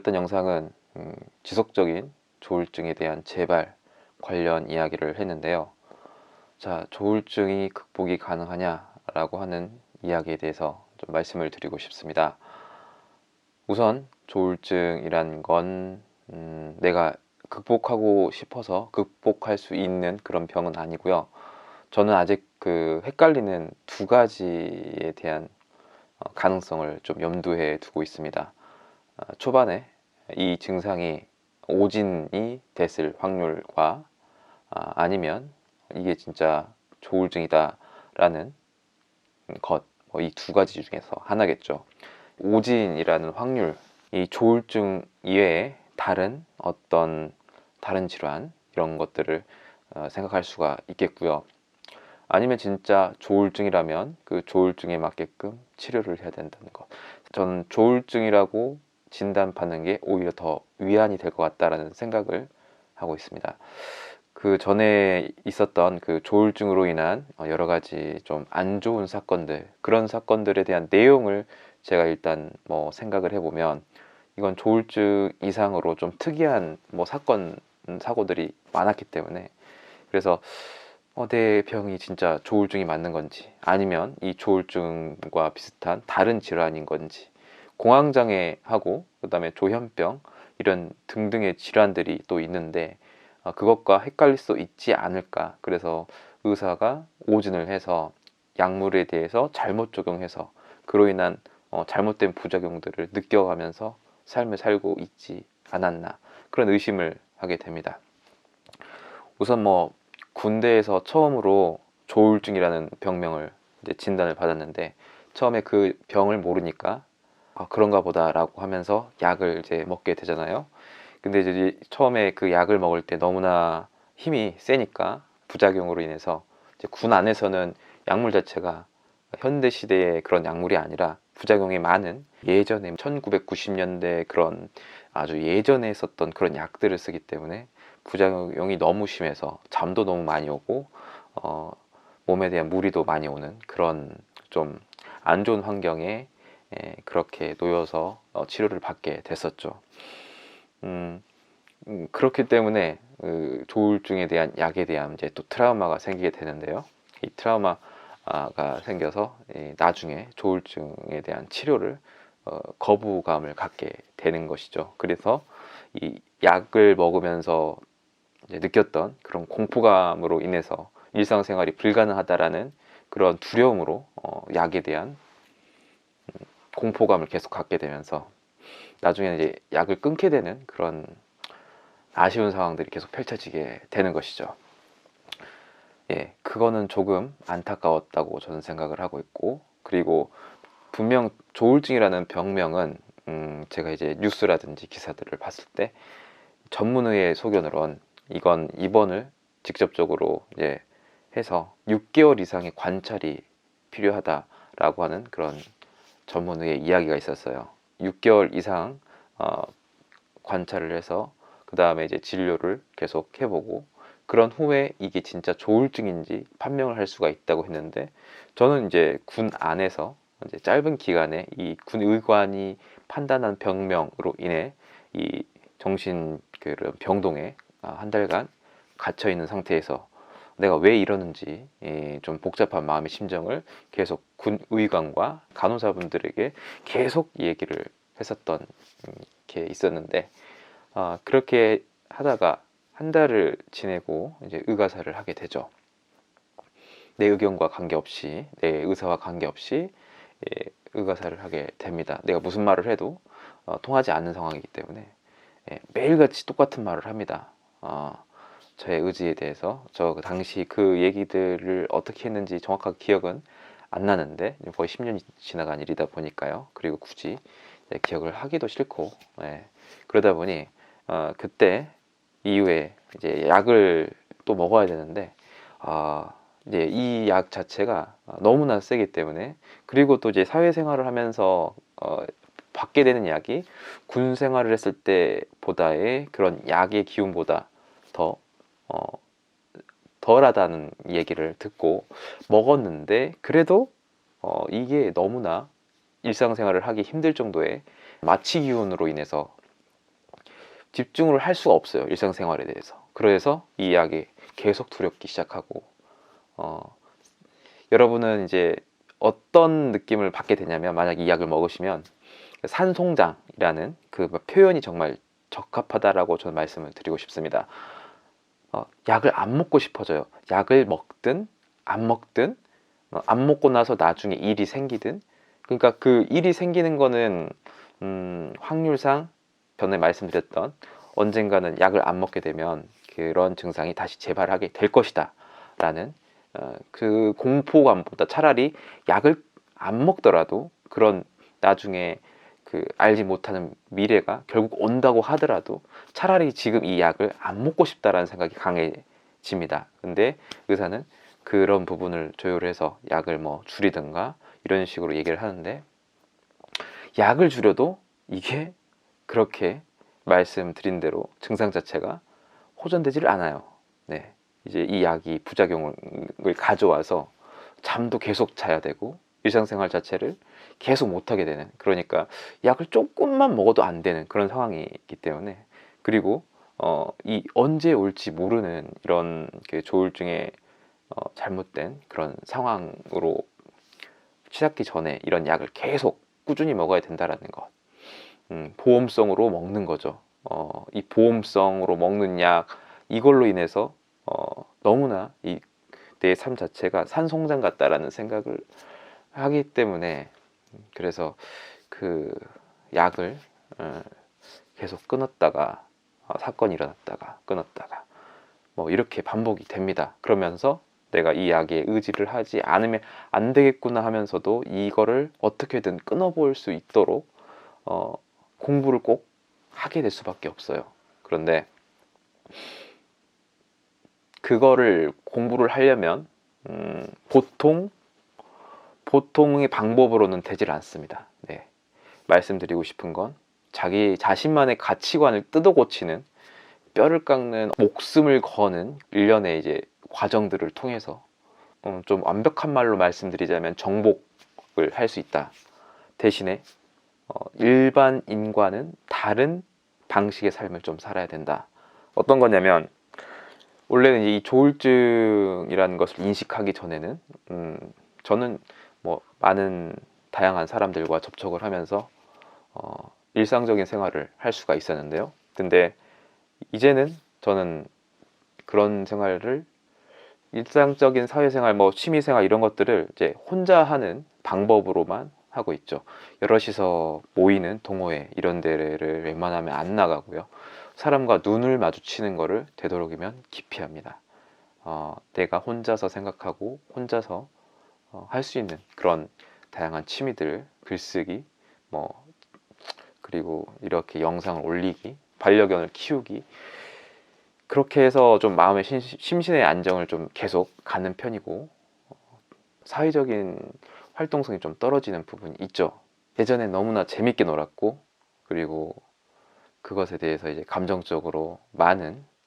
올렸던 영상은 음, 지속적인 조울증에 대한 재발 관련 이야기를 했는데요. 자, 조울증이 극복이 가능하냐라고 하는 이야기에 대해서 좀 말씀을 드리고 싶습니다. 우선 조울증이란 건 음, 내가 극복하고 싶어서 극복할 수 있는 그런 병은 아니고요. 저는 아직 그 헷갈리는 두 가지에 대한 어, 가능성을 좀 염두에 두고 있습니다. 어, 초반에 이 증상이 오진이 됐을 확률과 아, 아니면 이게 진짜 조울증이다 라는 것, 뭐이두 가지 중에서 하나겠죠. 오진이라는 확률, 이 조울증 이외에 다른 어떤 다른 질환 이런 것들을 어, 생각할 수가 있겠고요. 아니면 진짜 조울증이라면 그 조울증에 맞게끔 치료를 해야 된다는 것. 저는 조울증이라고 진단받는 게 오히려 더 위안이 될 것 같다라는 생각을 하고 있습니다. 그 전에 있었던 그 조울증으로 인한 어, 여러 가지 좀 안 좋은 사건들 그런 사건들에 대한 내용을 제가 일단 뭐 생각을 해보면 이건 조울증 이상으로 좀 특이한 뭐 사건 사고들이 많았기 때문에 그래서 어, 내 병이 진짜 조울증이 맞는 건지 아니면 이 조울증과 비슷한 다른 질환인 건지 공황장애하고 그다음에 조현병 이런 등등의 질환들이 또 있는데 어, 그것과 헷갈릴 수 있지 않을까 그래서 의사가 오진을 해서 약물에 대해서 잘못 적용해서 그로 인한 어, 잘못된 부작용들을 느껴가면서 삶을 살고 있지 않았나 그런 의심을 하게 됩니다. 우선 뭐 군대에서 처음으로 조울증이라는 병명을 진단을 받았는데 처음에 그 병을 모르니까 아, 그런가 보다라고 하면서 약을 이제 먹게 되잖아요. 근데 이제 처음에 그 약을 먹을 때 너무나 힘이 세니까 부작용으로 인해서 이제 군 안에서는 약물 자체가 현대 시대의 그런 약물이 아니라 부작용이 많은 예전에 1990년대 그런 아주 예전에 썼던 그런 약들을 쓰기 때문에 부작용이 너무 심해서 잠도 너무 많이 오고 어, 몸에 대한 무리도 많이 오는 그런 좀 안 좋은 환경에 에, 그렇게 놓여서 어, 치료를 받게 됐었죠. 음, 음, 그렇기 때문에 그 조울증에 대한 약에 대한 이제 또 트라우마가 생기게 되는데요. 이 트라우마가 생겨서 이 나중에 조울증에 대한 치료를 어, 거부감을 갖게 되는 것이죠. 그래서 이 약을 먹으면서 느꼈던 그런 공포감으로 인해서 일상생활이 불가능하다라는 그런 두려움으로 어, 약에 대한 음, 공포감을 계속 갖게 되면서 나중에는 이제 약을 끊게 되는 그런 아쉬운 상황들이 계속 펼쳐지게 되는 것이죠. 예, 그거는 조금 안타까웠다고 저는 생각을 하고 있고, 그리고 분명 조울증이라는 병명은 음, 제가 이제 뉴스라든지 기사들을 봤을 때 전문의의 소견으론 이건 입원을 직접적으로 이제 해서 6개월 이상의 관찰이 필요하다라고 하는 그런 전문의의 이야기가 있었어요. 6개월 이상 어, 관찰을 해서 그 다음에 이제 진료를 계속 해보고 그런 후에 이게 진짜 조울증인지 판명을 할 수가 있다고 했는데 저는 이제 군 안에서 이제 짧은 기간에 이 군 의관이 판단한 병명으로 인해 이 정신 그런 병동에 아, 한 달간 갇혀 있는 상태에서 내가 왜 이러는지 예, 좀 복잡한 마음의 심정을 계속 군 의관과 간호사분들에게 계속 얘기를 했었던 게 있었는데 아, 그렇게 하다가 한 달을 지내고 이제 의가사를 하게 되죠. 내 의견과 관계없이 내 의사와 관계없이 예, 의가사를 하게 됩니다. 내가 무슨 말을 해도 어, 통하지 않는 상황이기 때문에 예, 매일같이 똑같은 말을 합니다. 어, 저의 의지에 대해서 저 그 당시 그 얘기들을 어떻게 했는지 정확하게 기억은 안 나는데 거의 10년이 지나간 일이다 보니까요. 그리고 굳이 네, 기억을 하기도 싫고 예, 그러다 보니 어, 그때 이후에 이제 약을 또 먹어야 되는데 아 이제 이 약 자체가 너무나 세기 때문에 그리고 또 이제 사회생활을 하면서 어, 받게 되는 약이 군 생활을 했을 때보다의 그런 약의 기운보다 더 어, 덜하다는 얘기를 듣고 먹었는데 그래도 어, 이게 너무나 일상생활을 하기 힘들 정도의 마취 기운으로 인해서 집중을 할 수가 없어요 일상생활에 대해서 그래서 이 약이 계속 두렵기 시작하고 어, 여러분은 이제 어떤 느낌을 받게 되냐면 만약 이 약을 먹으시면 산송장이라는 그 표현이 정말 적합하다라고 저는 말씀을 드리고 싶습니다. 어, 약을 안 먹고 싶어져요. 약을 먹든 안 먹든 어, 안 먹고 나서 나중에 일이 생기든 그러니까 그 일이 생기는 거는 음, 확률상 전에 말씀드렸던 언젠가는 약을 안 먹게 되면 그런 증상이 다시 재발하게 될 것이다 라는 어, 그 공포감보다 차라리 약을 안 먹더라도 그런 나중에 그 알지 못하는 미래가 결국 온다고 하더라도 차라리 지금 이 약을 안 먹고 싶다라는 생각이 강해집니다. 근데 의사는 그런 부분을 조율해서 약을 뭐 줄이든가 이런 식으로 얘기를 하는데 약을 줄여도 이게 그렇게 말씀드린 대로 증상 자체가 호전되지를 않아요. 네. 이제 이 약이 부작용을 가져와서 잠도 계속 자야 되고 일상생활 자체를 계속 못하게 되는 그러니까 약을 조금만 먹어도 안 되는 그런 상황이 있기 때문에. 그리고 어, 이 언제 올지 모르는 이런 그 조울증의 어, 잘못된 그런 상황으로 치닫기 전에 이런 약을 계속 꾸준히 먹어야 된다라는 것. 음, 보험성으로 먹는 거죠. 어, 이 보험성으로 먹는 약 이걸로 인해서 어, 너무나 이 내 삶 자체가 산송장 같다라는 생각을 하기 때문에 그래서 그 약을 어, 계속 끊었다가 어, 사건이 일어났다가 끊었다가 뭐 이렇게 반복이 됩니다. 그러면서 내가 이 약에 의지를 하지 않으면 안 되겠구나 하면서도 이거를 어떻게든 끊어볼 수 있도록 어, 공부를 꼭 하게 될 수밖에 없어요. 그런데 그거를 공부를 하려면 음, 보통 보통의 방법으로는 되질 않습니다. 네. 말씀드리고 싶은 건 자기 자신만의 가치관을 뜯어 고치는 뼈를 깎는 목숨을 거는 일련의 이제 과정들을 통해서 음, 좀 완벽한 말로 말씀드리자면 정복을 할 수 있다. 대신에 어, 일반인과는 다른 방식의 삶을 좀 살아야 된다. 어떤 거냐면 원래는 이 조울증이라는 것을 인식하기 전에는 음, 저는 뭐 많은 다양한 사람들과 접촉을 하면서 어, 일상적인 생활을 할 수가 있었는데요. 근데 이제는 저는 그런 생활을 일상적인 사회생활, 뭐 취미생활 이런 것들을 이제 혼자 하는 방법으로만 하고 있죠. 여럿이서 모이는 동호회 이런 데를 웬만하면 안 나가고요. 사람과 눈을 마주치는 거를 되도록이면 기피합니다. 어, 내가 혼자서 생각하고 혼자서 어, 할수 있는 그런 다양한 취미들, 글쓰기, 뭐 그리고 이렇게 영상을 올리기, 반려견을 키우기 그렇게 해서 좀 마음의 심, 심신의 안정을 좀 계속 갖는 편이고 어, 사회적인 활동성이 좀 떨어지는 부분이 있죠. 예전에 너무나 재밌게 놀았고 그리고 그것에 대해서 이제 감정적으로 많은 그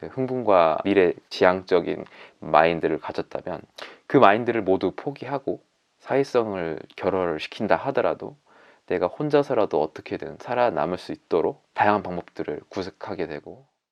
흥분과 미래 지향적인 마인드를 가졌다면 그 마인드를 모두 포기하고 사회성을 결여를 시킨다 하더라도 내가 혼자서라도 어떻게든 살아남을 수 있도록 다양한 방법들을 구색하게 되고